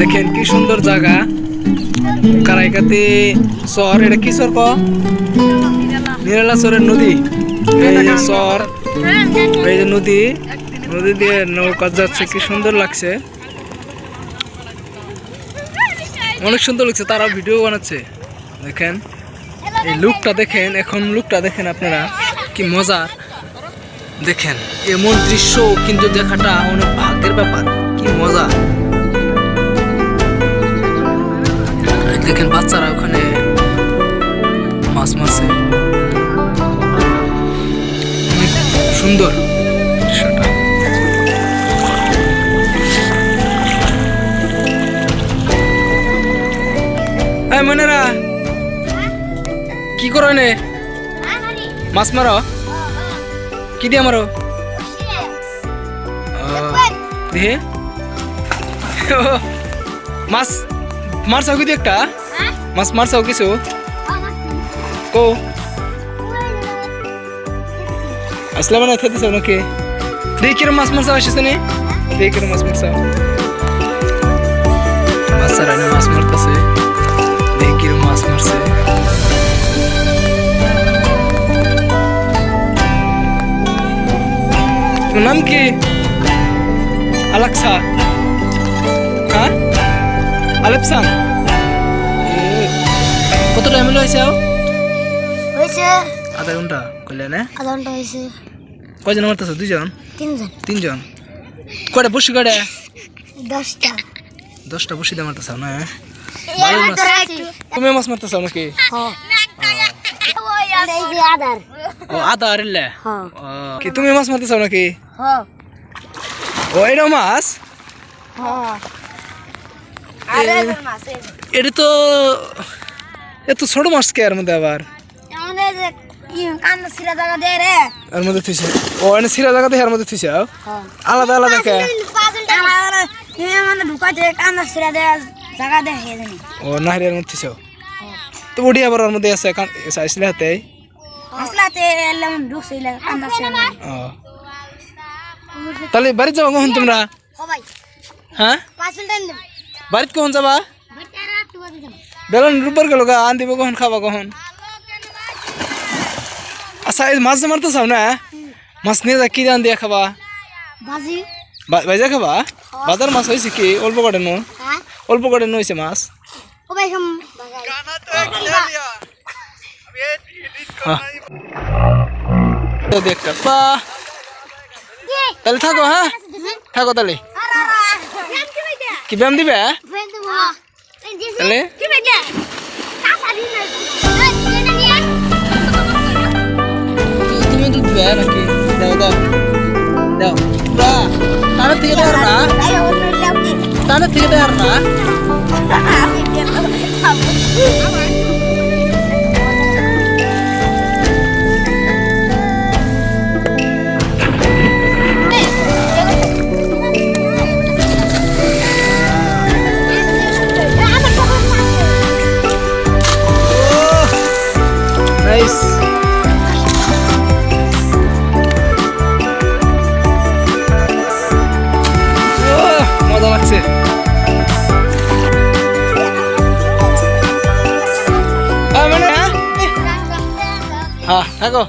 দেখেন কি সুন্দর জায়গা। কারাইকাতে চর, এটা কি চর নিরালা চরের নদী। এই এই যে নদী নদী দিয়ে নৌকা যাচ্ছে, কি সুন্দর লাগছে। অনেক সুন্দর লাগছে, তারা ভিডিও বানাচ্ছে। দেখেন, এই লুকটা দেখেন, এখন লুকটা দেখেন আপনারা, কি মজা। দেখেন, এমন দৃশ্য কিন্তু দেখাটা অনেক ভাগ্যের ব্যাপার, কি মজা। দেখেন বাচ্চারা ওখানে মাছ মারছে। সুন্দর মনেরা, কি করো নে মাছ মারো? কি দিয়ে মারো? মাছ মারছাও কি একটা? মাছ মারছাও কিছু কো আসলে মানে খেতেছ নাকি দেখি কিরম মাছ মারছাও আসিস নি দেখি কিরম মাছ মারছাও বাচ্চারা এনে মাছ মারতেছে দেখি কিরম মাছ মারছে তোমার নাম কি আলাক্সা হয়েছে হয়েছে আধা ঘণ্টা কইলে না? আধা ঘণ্টা হয়েছে কয়জন মারতেছ? দুইজন? তিনজন। তিনজন? কয়টা বসি কয়টা? দশটা। দশটা বসি দিয়ে মারতেছ না ভালো মাছ। তুমি মাছ মারতেছ নাকি? আধার। ও আধা আর ইল্লে হ্যাঁ কি তুমি মাছ মারতেছ নাকি? হ্যাঁ। ও এটা মাছ? এটা তো এত ছোট মাছ কে এর মধ্যে আবার? এর মধ্যে থুইছে। ও এনে সিরা জায়গাতে এর মধ্যে থুইছে? হ্যাঁ। আলাদা আলাদা কে? ও নাহরি এর মধ্যে থুইছো তো ওডি আবার ওর মধ্যে আছে কান চাইছিলে হাতে? তাহলে বাড়ি যাবা কখন তোমরা? হ্যাঁ? বাড়িতে কখন যাবা? বেলন রূপর গেল গা আন দিব কখন খাবা কখন? আচ্ছা এই মাছ মারতে চাও না মাছ নিয়ে যা কি রান দিয়ে খাবা? বাজি। খাবা? বাজার মাছ হয়েছে কি? অল্প করে নো? অল্প করে নো হয়েছে মাছ। দেখটা বাহ তাহলে থাকো হ্যাঁ? থাকো তাহলে। কি ব্যায়াম দিবে। তাহলে তুমি তো দিবে নাকি দাও দাও দাও বাহ টানের থেকে দেওয়ার না টানের থেকে দেওয়ার না হ্যাঁ মানে হ্যাঁ হ্যাঁ থাকো